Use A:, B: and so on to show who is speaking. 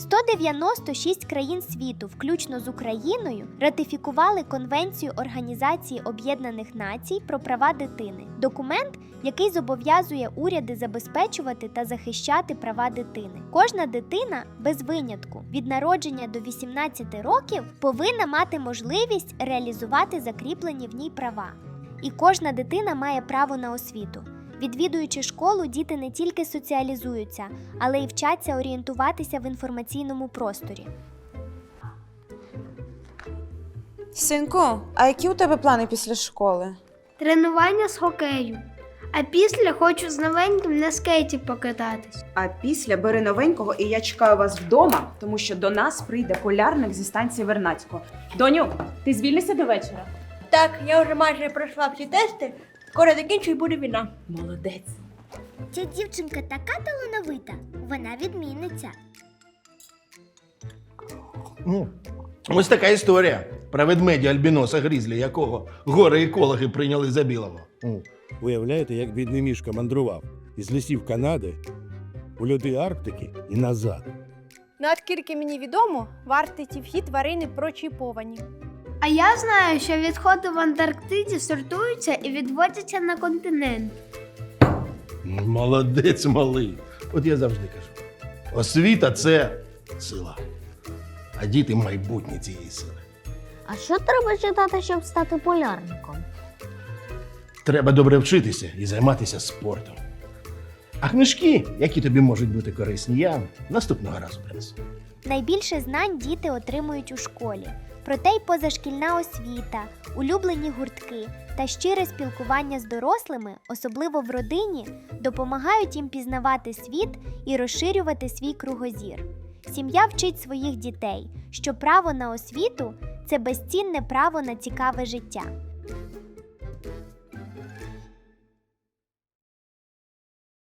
A: 196 країн світу, включно з Україною, ратифікували Конвенцію Організації Об'єднаних Націй про права дитини. Документ, який зобов'язує уряди забезпечувати та захищати права дитини. Кожна дитина без винятку від народження до 18 років повинна мати можливість реалізувати закріплені в ній права. І кожна дитина має право на освіту. Відвідуючи школу, діти не тільки соціалізуються, але й вчаться орієнтуватися в інформаційному просторі.
B: Синку, а які у тебе плани після школи?
C: Тренування з хокею. А після хочу з новеньким на скейті покататись.
D: А після бери новенького, і я чекаю вас вдома, тому що до нас прийде полярник зі станції Вернацького. Доню, ти звільнишся до вечора?
E: Так, я вже майже пройшла всі тести. Скоро закінчу і буде війна.
D: Молодець.
A: Ця дівчинка така талановита, вона відмінниця.
F: Ну, ось така історія про ведмедя альбіноса Грізлі, якого гори екологи прийняли за білого. Ну,
G: Уявляєте, як бідний мішка мандрував із лісів Канади у льоди Арктики і назад.
H: Наскільки мені відомо, в Арктиці всі тварини прочіповані.
C: А я знаю, що відходи в Антарктиді сортуються і відводяться на континент.
F: Молодець малий. От я завжди кажу: освіта це сила. А діти майбутнє цієї сили.
I: А що треба читати, щоб стати полярником?
F: Треба добре вчитися і займатися спортом. А книжки, які тобі можуть бути корисні, я наступного разу принесу.
A: Найбільше знань діти отримують у школі. Проте й позашкільна освіта, улюблені гуртки та щире спілкування з дорослими, особливо в родині, допомагають їм пізнавати світ і розширювати свій кругозір. Сім'я вчить своїх дітей, що право на освіту це безцінне право на цікаве життя.